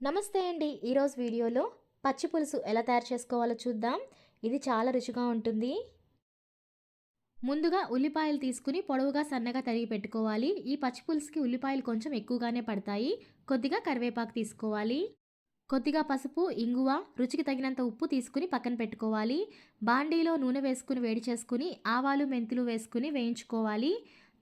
నమస్తే అండి. ఈరోజు వీడియోలో పచ్చి పులుసు ఎలా తయారు చేసుకోవాలో చూద్దాం. ఇది చాలా రుచిగా ఉంటుంది. ముందుగా ఉల్లిపాయలు తీసుకుని పొడవుగా సన్నగా తరిగి పెట్టుకోవాలి. ఈ పచ్చి పులుసుకి ఉల్లిపాయలు కొంచెం ఎక్కువగానే పడతాయి. కొద్దిగా కరివేపాకు తీసుకోవాలి. కొద్దిగా పసుపు ఇంగువ రుచికి తగినంత ఉప్పు తీసుకుని పక్కన పెట్టుకోవాలి. బాండీలో నూనె వేసుకుని వేడి చేసుకుని ఆవాలు మెంతులు వేసుకుని వేయించుకోవాలి.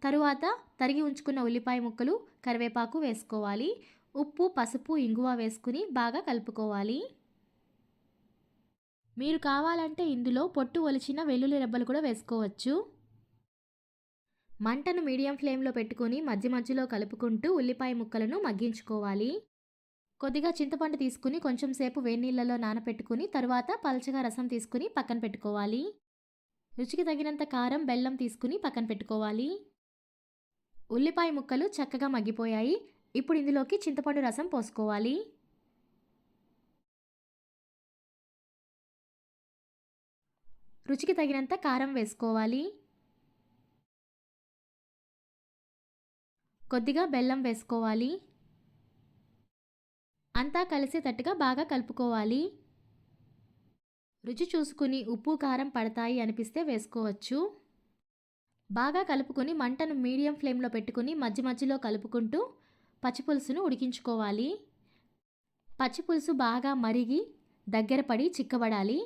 తరువాత తరిగి ఉంచుకున్న ఉల్లిపాయ ముక్కలు కరివేపాకు వేసుకోవాలి. ఉప్పు పసుపు ఇంగువ వేసుకుని బాగా కలుపుకోవాలి. మీరు కావాలంటే ఇందులో పొట్టు ఒలిచిన వెల్లుల్లి రెబ్బలు కూడా వేసుకోవచ్చు. మంటను మీడియం ఫ్లేమ్లో పెట్టుకొని మధ్య మధ్యలో కలుపుకుంటూ ఉల్లిపాయ ముక్కలను మగ్గించుకోవాలి. కొద్దిగా చింతపండు తీసుకుని కొంచెం సేపు వేడినీళ్ళలో నానపెట్టుకుని తరువాత పలచగా రసం తీసుకుని పక్కన పెట్టుకోవాలి. రుచికి తగినంత కారం బెల్లం తీసుకుని పక్కన పెట్టుకోవాలి. ఉల్లిపాయ ముక్కలు చక్కగా మగ్గిపోయాయి. ఇప్పుడు ఇందులోకి చింతపండు రసం పోసుకోవాలి. రుచికి తగినంత కారం వేసుకోవాలి. కొద్దిగా బెల్లం వేసుకోవాలి. అంతా కలిసేటట్టుగా బాగా కలుపుకోవాలి. రుచి చూసుకుని ఉప్పు కారం పడతాయి అనిపిస్తే వేసుకోవచ్చు. బాగా కలుపుకొని మంటను మీడియం ఫ్లేమ్లో పెట్టుకుని మధ్య మధ్యలో కలుపుకుంటూ పచ్చిపులుసును ఉడికించుకోవాలి. పచ్చిపులుసు బాగా మరిగి దగ్గర పడి చిక్కబడాలి.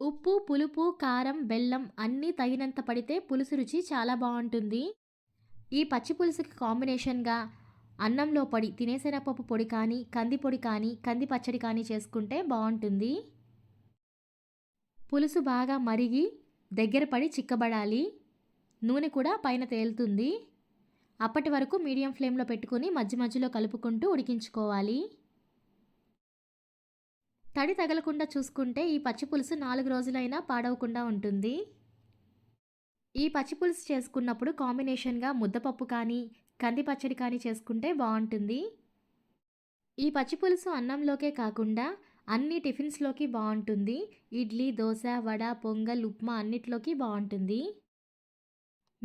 ఉప్పు పులుపు కారం బెల్లం అన్నీ తగినంత పడితే పులుసు రుచి చాలా బాగుంటుంది. ఈ పచ్చి పులుసుకి కాంబినేషన్గా అన్నంలో పొడి తినేశనగపప్పు పొడి కానీ కంది పొడి కానీ కంది పచ్చడి కానీ చేసుకుంటే బాగుంటుంది. పులుసు బాగా మరిగి దగ్గర పడి చిక్కబడాలి. నూనె కూడా పైన తేలుతుంది. అప్పటి వరకు మీడియం ఫ్లేమ్లో పెట్టుకుని మధ్య మధ్యలో కలుపుకుంటూ ఉడికించుకోవాలి. తడి తగలకుండా చూసుకుంటే ఈ పచ్చిపులుసు నాలుగు రోజులైనా పాడవకుండా ఉంటుంది. ఈ పచ్చిపులుసు చేసుకున్నప్పుడు కాంబినేషన్గా ముద్దపప్పు కానీ కంది పచ్చడి కానీ చేసుకుంటే బాగుంటుంది. ఈ పచ్చిపులుసు అన్నంలోకే కాకుండా అన్ని టిఫిన్స్లోకి బాగుంటుంది. ఇడ్లీ దోశ వడ పొంగల్ ఉప్మా అన్నిట్లోకి బాగుంటుంది.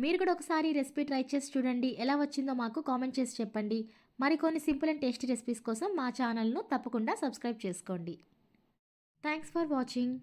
మీరు కూడా ఒకసారి రెసిపీ ట్రై చేసి చూడండి. ఎలా వచ్చిందో మాకు కామెంట్ చేసి చెప్పండి. మరికొన్ని సింపుల్ అండ్ టేస్టీ రెసిపీస్ కోసం మా ఛానల్ను తప్పకుండా సబ్స్క్రైబ్ చేసుకోండి. Thanks for watching